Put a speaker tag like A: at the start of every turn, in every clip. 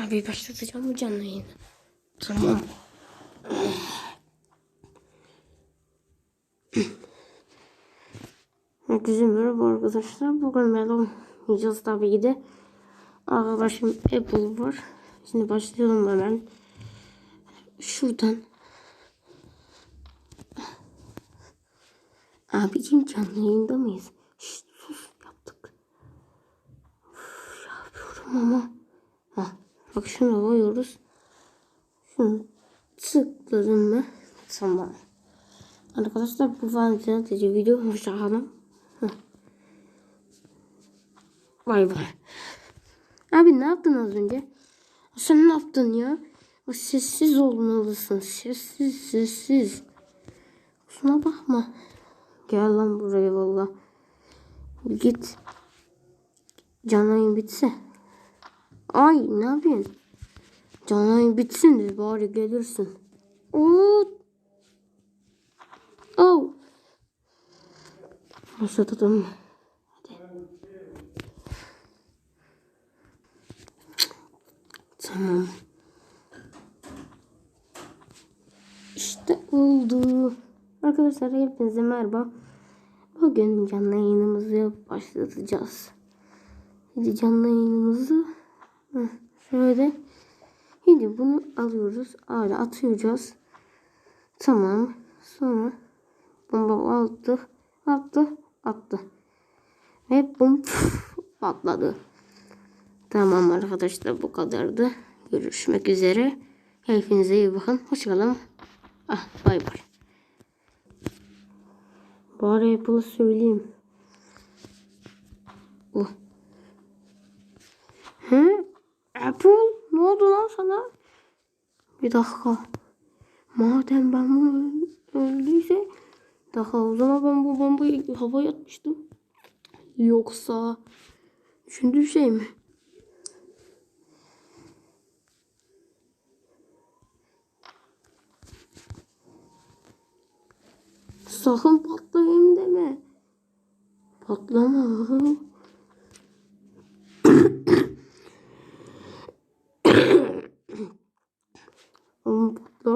A: Abi başlatacağım mı canlı yayını? Tamam. Herkese merhaba arkadaşlar. Bugün melon yiyeceğiz tabii ki de. Arkadaşım Apple var. Şimdi başlayalım hemen. Şuradan. Abicim canlı yayında mıyız? Şşt sus yaptık. Uf, yapıyorum ama. Bak şunu koyuyoruz. Şunu tıkladım mı? Tamam. Arkadaşlar bu sadece video hoşçakalın. Vay vay. Abi ne yaptın az önce? Sen ne yaptın ya? Sessiz olmalısın. Sessiz sessiz. Şuna bakma. Gel lan buraya valla. Git. Canayın bitse. Ay ne yapıyorsun? Canayın bitsin de bari gelirsin. Oo. Oh. Başlatalım. Hadi. Tamam. İşte oldu. Arkadaşlar hepinize merhaba. Bugün canlı yayınımızı başlatacağız. Şimdi canlı yayınımızı heh, şöyle Şimdi bunu alıyoruz. Öyle atıyoruz. Tamam. Sonra bomba aldı. Attı. Attı. Ve bum patladı. Tamam arkadaşlar bu kadardı. Görüşmek üzere. Hepinize iyi bakın. Hoşçakalın. Ah bay bay. Bari Apple'ı söyleyeyim. Oh. Hı? Apple? Ne oldu lan sana? Bir dakika. Madem ben bunu öldüyse daha o zaman ben bu bombayı havaya atmıştım. Yoksa düşündüğü şey mi? Sakın patlayayım deme. Patlama.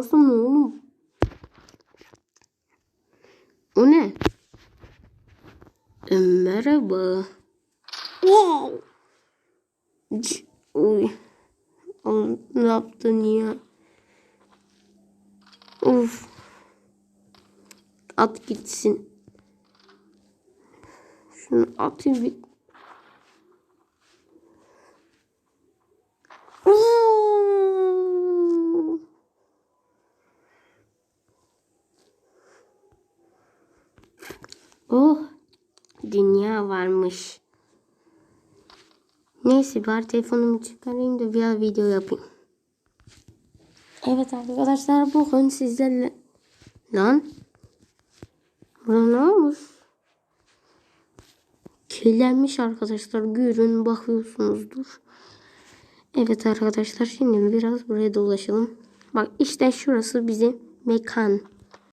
A: Patlarsa ne oğlum? O ne? E, merhaba. Oy. Ne yaptın ya? Of. At gitsin. Şunu atayım bir. Oh, dünya varmış. Neyse bari telefonumu çıkarayım da bir video yapayım. Evet arkadaşlar bugün sizlerle... Lan. Buna ne olmuş? Kirlenmiş arkadaşlar. Görün bakıyorsunuzdur. Evet arkadaşlar şimdi biraz buraya dolaşalım. Bak işte şurası bizim mekan.